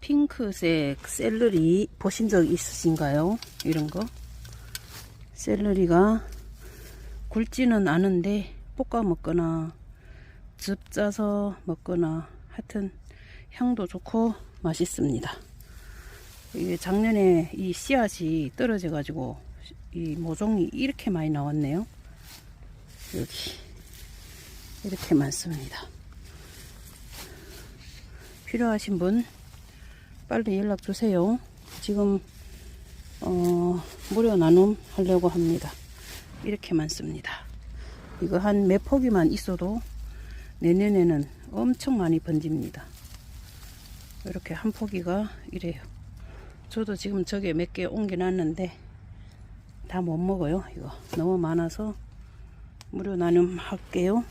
핑크색 샐러리 보신 적 있으신가요? 이런 거. 샐러리가 굵지는 않은데 볶아 먹거나 즙 짜서 먹거나 하여튼 향도 좋고 맛있습니다. 이게 작년에 이 씨앗이 떨어져 가지고 이 모종이 이렇게 많이 나왔네요. 여기 이렇게 많습니다. 필요하신 분 빨리 연락 주세요. 지금 어, 무료 나눔 하려고 합니다. 이렇게 많습니다. 이거 한 몇 포기만 있어도 내년에는 엄청 많이 번집니다. 이렇게 한 포기가 이래요. 저도 지금 저게 몇 개 옮겨놨는데 다 못 먹어요. 이거 너무 많아서 무료 나눔 할게요.